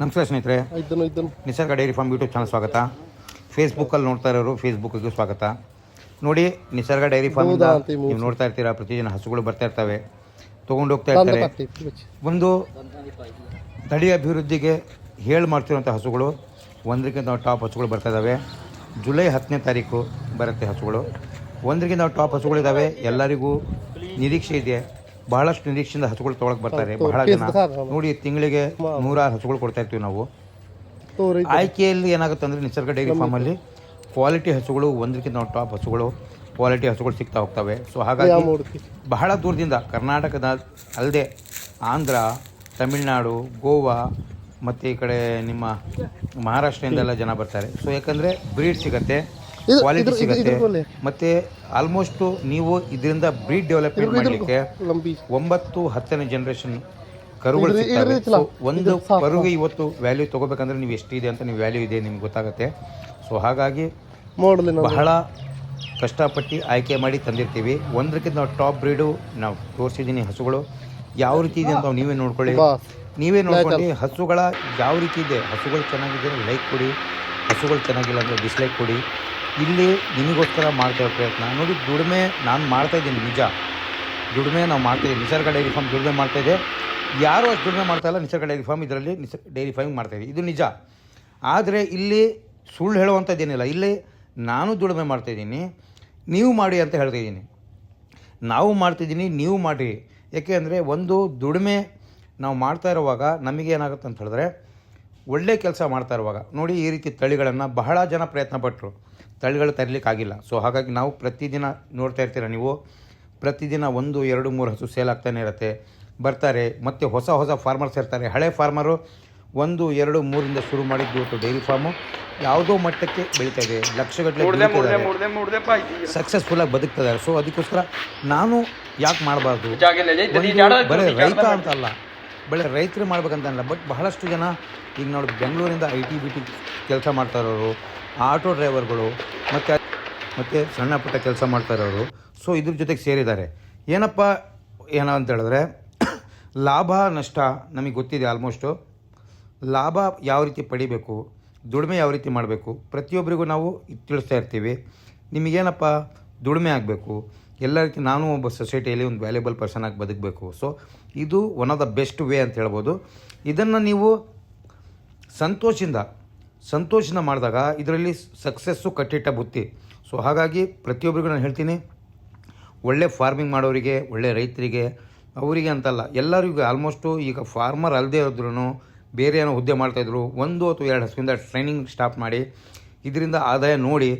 ನಮಸ್ಕಾರ ಸ್ನೇಹಿತರೆ. Nisarga dairy farm YouTube channel ಸ್ವಾಗತ. ಫೇಸ್ಬುಕ್ಕಲ್ಲಿ ನೋಡ್ತಾ ಇರೋರು ಫೇಸ್ಬುಕ್ಕಿಗೂ ಸ್ವಾಗತ. ನೋಡಿ ನಿಸರ್ಗ ಡೈರಿ ಫಾರ್ಮ್ ನೀವು ನೋಡ್ತಾ ಇರ್ತೀರಾ ಪ್ರತಿದಿನ ಹಸುಗಳು ಬರ್ತಾ ಇರ್ತವೆ. ತೊಗೊಂಡು ಹೋಗ್ತಾ ಇರ್ತಾರೆ. ಒಂದು ತಳಿ ಅಭಿವೃದ್ಧಿಗೆ ಹೇಳಿ ಮಾಡ್ತಿರುವಂಥ ಹಸುಗಳು ಒಂದಕ್ಕಿಂತ ಟಾಪ್ ಹಸುಗಳು ಬರ್ತಾ ಇದ್ದಾವೆ ಜುಲೈ ಹತ್ತನೇ ತಾರೀಕು ಬರುತ್ತೆ ಹಸುಗಳು. ಒಂದಕ್ಕಿಂತ ಟಾಪ್ ಹಸುಗಳಿದ್ದಾವೆ ಎಲ್ಲರಿಗೂ ನಿರೀಕ್ಷೆ ಇದೆ. ಬಹಳಷ್ಟು ನಿರೀಕ್ಷೆಯಿಂದ ಹಸುಗಳು ತೊಗೊಳಕ್ ಬರ್ತಾರೆ ಬಹಳ ಜನ ನೋಡಿ ತಿಂಗಳಿಗೆ ನೂರಾರು ಹಸುಗಳು ಕೊಡ್ತಾ ಇರ್ತೀವಿ ನಾವು. ಆಯ್ಕೆಯಲ್ಲಿ ಏನಾಗುತ್ತೆ ಅಂದರೆ ನಿಸರ್ಗ ಡೈರಿ ಫಾರ್ಮಲ್ಲಿ ಕ್ವಾಲಿಟಿ ಹಸುಗಳು ಒಂದಕ್ಕಿಂತ ಟಾಪ್ ಹಸುಗಳು ಕ್ವಾಲಿಟಿ ಹಸುಗಳು ಸಿಗ್ತಾ ಹೋಗ್ತವೆ. ಸೊ ಹಾಗಾಗಿ ಬಹಳ ದೂರದಿಂದ ಕರ್ನಾಟಕದ ಅಲ್ಲದೆ ಆಂಧ್ರ ತಮಿಳುನಾಡು ಗೋವಾ ಮತ್ತು ಈ ಕಡೆ ನಿಮ್ಮ ಮಹಾರಾಷ್ಟ್ರದಿಂದೆಲ್ಲ ಜನ ಬರ್ತಾರೆ. ಸೊ ಯಾಕಂದರೆ ಬ್ರೀಡ್ ಸಿಗತ್ತೆ. ಕ್ವಾಲಿಟಿ ಸಿಗುತ್ತೆ. ಮತ್ತೆ ಆಲ್ಮೋಸ್ಟ್ ನೀವು ಇದರಿಂದ ಬ್ರೀಡ್ ಡೆವಲಪ್ಮೆಂಟ್ ಮಾಡಲಿಕ್ಕೆ ಒಂಬತ್ತು ಹತ್ತನೇ ಜನರೇಷನ್ ಕರುಗಳು ಸಿಗ್ತವೆ. ಒಂದು ಕರುಗೆ ಇವತ್ತು ವ್ಯಾಲ್ಯೂ ತಗೋಬೇಕಂದ್ರೆ ನೀವು ಎಷ್ಟಿದೆ ಅಂತ ನೀವು ವ್ಯಾಲ್ಯೂ ಇದೆ ನಿಮ್ಗೆ ಗೊತ್ತಾಗುತ್ತೆ. ಸೊ ಹಾಗಾಗಿ ಬಹಳ ಕಷ್ಟಪಟ್ಟು ಆಯ್ಕೆ ಮಾಡಿ ತಂದಿರ್ತೀವಿ. ಒಂದಕ್ಕಿಂತ ನಾವು ಟಾಪ್ ಬ್ರೀಡು ನಾವು ತೋರಿಸಿದ್ದೀನಿ ಹಸುಗಳು. ಯಾವ ರೀತಿ ಇದೆ ಅಂತ ನಾವು ನೀವೇ ನೋಡ್ಕೊಳ್ಳಿ. ನೀವೇ ನೋಡ್ಕೊಳ್ಳಿ. ಹಸುಗಳ ಯಾವ ರೀತಿ ಇದೆ? ಹಸುಗಳು ಚೆನ್ನಾಗಿದೆ ಲೈಕ್ ಕೊಡಿ. ಹಸುಗಳು ಚೆನ್ನಾಗಿಲ್ಲ ಅಂದರೆ ಡಿಸ್ಲೈಕ್ ಕೊಡಿ. ಇಲ್ಲಿ ನಿಮಗೋಸ್ಕರ ಮಾಡ್ತಾ ಇರೋ ಪ್ರಯತ್ನ. ನೋಡಿ, ದುಡಿಮೆ ನಾನು ಮಾಡ್ತಾ ಇದ್ದೀನಿ, ನಿಜ. ದುಡಿಮೆ ನಾವು ಮಾಡ್ತಾ ಇದ್ದೀವಿ. ನಿಸರ್ಗ ಡೈರಿ ಫಾರ್ಮ್ ದುಡಿಮೆ ಮಾಡ್ತಾ ಇದೆ. ಯಾರೂ ಅಷ್ಟು ದುಡಿಮೆ ಮಾಡ್ತಾ ಇಲ್ಲ, ನಿಸರ್ಗ ಡೈರಿ ಫಾರ್ಮ್ ಇದರಲ್ಲಿ ನಿಸ, ಡೈರಿ ಫಾರ್ಮಿಂಗ್ ಮಾಡ್ತಾ ಇದ್ದೀವಿ. ಇದು ನಿಜ. ಆದರೆ ಇಲ್ಲಿ ಸುಳ್ಳು ಹೇಳುವಂಥದ್ದೇನಿಲ್ಲ ಇಲ್ಲಿ ನಾನು ದುಡಿಮೆ ಮಾಡ್ತಾ ಇದ್ದೀನಿ, ನೀವು ಮಾಡಿ ಅಂತ ಹೇಳ್ತಾ ಇದ್ದೀನಿ. ನಾವು ಮಾಡ್ತಿದ್ದೀನಿ ನೀವು ಮಾಡಿ ಯಾಕೆ ಅಂದರೆ ಒಂದು ದುಡಿಮೆ ನಾವು ಮಾಡ್ತಾ ಇರುವಾಗ ನಮಗೆ ಏನಾಗುತ್ತೆ ಅಂತ ಹೇಳಿದ್ರೆ ಒಳ್ಳೆ ಕೆಲಸ ಮಾಡ್ತಾ ಇರುವಾಗ. ನೋಡಿ, ಈ ರೀತಿ ತಳಿಗಳನ್ನು ಬಹಳ ಜನ ಪ್ರಯತ್ನ ಪಟ್ಟರು ತಳಿಗಳು ತರಲಿಕ್ಕಾಗಿಲ್ಲ. ಸೊ ಹಾಗಾಗಿ ನಾವು ಪ್ರತಿದಿನ ನೋಡ್ತಾ ಇರ್ತೀರ ನೀವು ಪ್ರತಿದಿನ ಒಂದು ಎರಡು ಮೂರು ಹಸು ಸೇಲ್ ಆಗ್ತಾನೆ ಇರುತ್ತೆ. ಬರ್ತಾರೆ ಮತ್ತು ಹೊಸ ಹೊಸ ಫಾರ್ಮರ್ಸ್ ಇರ್ತಾರೆ. ಹಳೆ ಫಾರ್ಮರು ಒಂದು ಎರಡು ಮೂರಿಂದ ಶುರು ಮಾಡಿದ್ದು ಇವತ್ತು ಡೈರಿ ಫಾರ್ಮು ಯಾವುದೋ ಮಟ್ಟಕ್ಕೆ ಬೆಳೀತಾ ಇದೆ. ಲಕ್ಷಗಟ್ಟಲೆ ಸಕ್ಸಸ್ಫುಲ್ಲಾಗಿ ಬದುಕ್ತಿದ್ದಾರೆ. ಸೊ ಅದಕ್ಕೋಸ್ಕರ ನಾನು ಯಾಕೆ ಮಾಡಬಾರ್ದು? ಬರೀ ರೈತ ಅಂತಲ್ಲ ಬರೀ ರೈತರು ಮಾಡ್ಬೇಕಂತ ಅಲ್ಲ ಬಟ್ ಬಹಳಷ್ಟು ಜನ ಈಗ ನೋಡಿ ಬೆಂಗಳೂರಿಂದ ಐ ಟಿ ಬಿ ಟಿ ಕೆಲಸ ಮಾಡ್ತಾ ಇರೋರು ಆಟೋ ಡ್ರೈವರ್ಗಳು, ಮತ್ತು ಮತ್ತು ಸಣ್ಣ ಪುಟ್ಟ ಕೆಲಸ ಮಾಡ್ತಾ ಇರೋರು ಸೊ ಇದ್ರ ಜೊತೆಗೆ ಸೇರಿದ್ದಾರೆ. ಏನಪ್ಪ, ಏನೋ ಅಂತ ಹೇಳಿದ್ರೆ, ಲಾಭ, ನಷ್ಟ ನಮಗೆ ಗೊತ್ತಿದೆ ಆಲ್ಮೋಸ್ಟು ಲಾಭ ಯಾವ ರೀತಿ ಪಡಿಬೇಕು, ದುಡಿಮೆ ಯಾವ ರೀತಿ ಮಾಡಬೇಕು, ಪ್ರತಿಯೊಬ್ಬರಿಗೂ ನಾವು ತಿಳಿಸ್ತಾ ಇರ್ತೀವಿ. ನಿಮಗೇನಪ್ಪ, ದುಡಿಮೆ ಆಗಬೇಕು. ಎಲ್ಲ ರೀತಿ ನಾನು ಒಬ್ಬ ಸೊಸೈಟಿಯಲ್ಲಿ ಒಂದು ವ್ಯಾಲ್ಯೂಬಲ್ ಪರ್ಸನ್ ಆಗಿ ಬದುಕಬೇಕು. ಸೊ ಇದು one of the best way ಅಂತ ಹೇಳ್ಬೋದು. ಇದನ್ನು ನೀವು ಸಂತೋಷದಿಂದ ಸಂತೋಷದಿಂದ ಮಾಡಿದಾಗ ಇದರಲ್ಲಿ ಸಕ್ಸಸ್ಸು ಕಟ್ಟಿಟ್ಟ ಬುತ್ತಿ. ಸೊ ಹಾಗಾಗಿ ಪ್ರತಿಯೊಬ್ಬರಿಗೂ ನಾನು ಹೇಳ್ತೀನಿ, ಒಳ್ಳೆ ಫಾರ್ಮಿಂಗ್ ಮಾಡೋರಿಗೆ, ಒಳ್ಳೆ ರೈತರಿಗೆ, ಅವರಿಗೆ ಅಂತಲ್ಲ, ಎಲ್ಲರಿಗೂ ಆಲ್ಮೋಸ್ಟು ಈಗ ಫಾರ್ಮರ್ ಅಲ್ಲದೆ ಇರೋದ್ರೂ ಬೇರೆ ಏನೋ ಹುದ್ದೆ ಮಾಡ್ತಾಯಿದ್ರು ಒಂದು ಅಥವಾ ಎರಡು ಹಸುವಿಂದ ಟ್ರೈನಿಂಗ್ ಸ್ಟಾಪ್ ಮಾಡಿ, ಇದರಿಂದ ಆದಾಯ ನೋಡಿ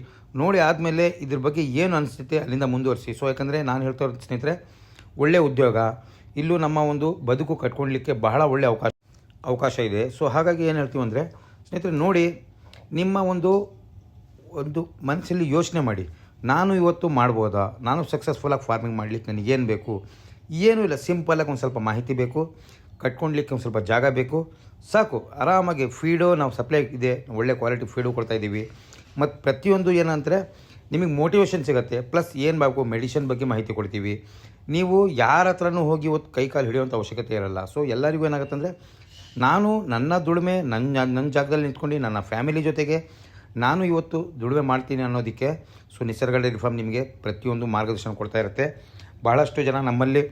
ನೋಡಿ ಆದಮೇಲೆ ಇದ್ರ ಬಗ್ಗೆ ಏನು ಅನಿಸುತ್ತೆ ಅಲ್ಲಿಂದ ಮುಂದುವರಿಸಿ. ಸೊ ಯಾಕಂದರೆ ನಾನು ಹೇಳ್ತಾ ಇರೋದು ಸ್ನೇಹಿತರೆ ಒಳ್ಳೆಯ ಉದ್ಯೋಗ, ಇಲ್ಲೂ ನಮ್ಮ ಒಂದು ಬದುಕು ಕಟ್ಕೊಳ್ಲಿಕ್ಕೆ ಬಹಳ ಒಳ್ಳೆಯ ಅವಕಾಶ ಅವಕಾಶ ಇದೆ. ಸೊ ಹಾಗಾಗಿ ಏನು ಹೇಳ್ತೀವಿ ಅಂದರೆ ಸ್ನೇಹಿತರೆ, ನೋಡಿ, ನಿಮ್ಮ ಒಂದು ಒಂದು ಮನಸ್ಸಲ್ಲಿ ಯೋಚನೆ ಮಾಡಿ. ನಾನು ಇವತ್ತು ಮಾಡ್ಬೋದಾ? ನಾನು ಸಕ್ಸಸ್ಫುಲ್ಲಾಗಿ ಫಾರ್ಮಿಂಗ್ ಮಾಡಲಿಕ್ಕೆ ನನಗೇನು ಬೇಕು? ಏನೂ ಇಲ್ಲ ಸಿಂಪಲಾಗಿ ಒಂದು ಸ್ವಲ್ಪ ಮಾಹಿತಿ ಬೇಕು ಕಟ್ಕೊಳ್ಲಿಕ್ಕೆ ಒಂದು ಸ್ವಲ್ಪ ಜಾಗ ಬೇಕು. ಸಾಕು, ಆರಾಮಾಗಿ ಫೀಡು ನಾವು ಸಪ್ಲೈ ಇದೆ, ಒಳ್ಳೆ ಕ್ವಾಲಿಟಿ ಫೀಡು ಕೊಡ್ತಾಯಿದ್ದೀವಿ ಮತ್ತು ಪ್ರತಿಯೊಂದು ಏನಂದರೆ, ನಿಮಗೆ ಮೋಟಿವೇಶನ್ ಸಿಗುತ್ತೆ ಪ್ಲಸ್ ಏನು ಬೇಕು ಮೆಡಿಷನ್ ಬಗ್ಗೆ ಮಾಹಿತಿ ಕೊಡ್ತೀವಿ. ನೀವು ಯಾರ ಹತ್ರನೂ ಹೋಗಿ ಇವತ್ತು ಕೈ ಕಾಲು ಹಿಡಿಯುವಂಥ ಅವಶ್ಯಕತೆ ಇರಲ್ಲ. ಸೊ ಎಲ್ಲರಿಗೂ ಏನಾಗುತ್ತೆ ಅಂದರೆ ನಾನು ನನ್ನ ದುಡಿಮೆ ನನ್ನ ನನ್ನ ಜಾಗದಲ್ಲಿ ನಿಂತ್ಕೊಂಡು ನನ್ನ ಫ್ಯಾಮಿಲಿ ಜೊತೆಗೆ ನಾನು ಇವತ್ತು ದುಡಿಮೆ ಮಾಡ್ತೀನಿ ಅನ್ನೋದಕ್ಕೆ ಸೊ ನಿಸರ್ಗ ಡೈರಿ ಫಾರ್ಮ್ ನಿಮಗೆ ಪ್ರತಿಯೊಂದು ಮಾರ್ಗದರ್ಶನ ಕೊಡ್ತಾ ಇರುತ್ತೆ. ಭಾಳಷ್ಟು ಜನ ನಮ್ಮಲ್ಲಿ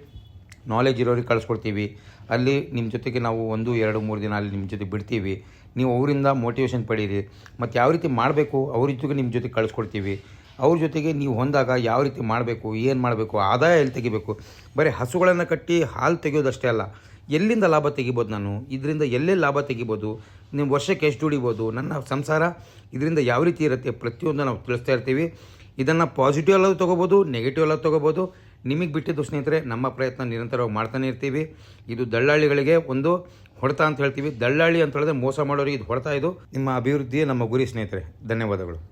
ನಾಲೆಜ್ ಇರೋರಿಗೆ ಕಳಿಸ್ಕೊಡ್ತೀವಿ. ಅಲ್ಲಿ ನಿಮ್ಮ ಜೊತೆಗೆ ನಾವು ಒಂದು, ಎರಡು, ಮೂರು ದಿನ ಅಲ್ಲಿ ನಿಮ್ಮ ಜೊತೆ ಬಿಡ್ತೀವಿ. ನೀವು ಅವರಿಂದ ಮೋಟಿವೇಶನ್ ಪಡೀರಿ. ಮತ್ತು ಯಾವ ರೀತಿ ಮಾಡಬೇಕು ಅವ್ರ ಜೊತೆಗೆ ನಿಮ್ಮ ಜೊತೆ ಕಳಿಸ್ಕೊಡ್ತೀವಿ. ಅವ್ರ ಜೊತೆಗೆ ನೀವು ಹೊಂದಾಗ ಯಾವ ರೀತಿ ಮಾಡಬೇಕು, ಏನು ಮಾಡಬೇಕು, ಆದಾಯ ಎಲ್ಲಿ ತೆಗಿಬೇಕು. ಬರೀ ಹಸುಗಳನ್ನು ಕಟ್ಟಿ ಹಾಲು ತೆಗೆಯೋದಷ್ಟೇ ಅಲ್ಲ ಎಲ್ಲಿಂದ ಲಾಭ ತೆಗಿಬೋದು ನಾನು? ಇದರಿಂದ ಎಲ್ಲೆಲ್ಲಿ ಲಾಭ ತೆಗಿಬೋದು? ನೀವು ವರ್ಷಕ್ಕೆ ಎಷ್ಟು ದುಡಿಬೋದು? ನನ್ನ ಸಂಸಾರ ಇದರಿಂದ ಯಾವ ರೀತಿ ಇರುತ್ತೆ ಪ್ರತಿಯೊಂದು ನಾವು ತಿಳಿಸ್ತಾ ಇರ್ತೀವಿ. ಇದನ್ನು ಪಾಸಿಟಿವ್ ಅಲ್ಲೂ ತೊಗೋಬೋದು ನೆಗೆಟಿವ್ ಅಲ್ಲೂ ತೊಗೋಬೋದು. ನಿಮಗೆ ಬಿಟ್ಟಿದ್ದು ಸ್ನೇಹಿತರೆ, ನಮ್ಮ ಪ್ರಯತ್ನ ನಿರಂತರವಾಗಿ ಮಾಡ್ತಾನೆ ಇರ್ತೀವಿ. ಇದು ದಳ್ಳಾಳಿಗಳಿಗೆ ಒಂದು ಹೊಡೆತ ಅಂತ ಹೇಳ್ತೀವಿ. ದಳ್ಳಾಳಿ ಅಂತ ಹೇಳಿದ್ರೆ ಮೋಸ ಮಾಡೋರಿಗೆ ಇದು ಹೊಡೆತ ಇದು. ನಿಮ್ಮ ಅಭಿವೃದ್ಧಿಯೇ ನಮ್ಮ ಗುರಿ ಸ್ನೇಹಿತರೆ. ಧನ್ಯವಾದಗಳು.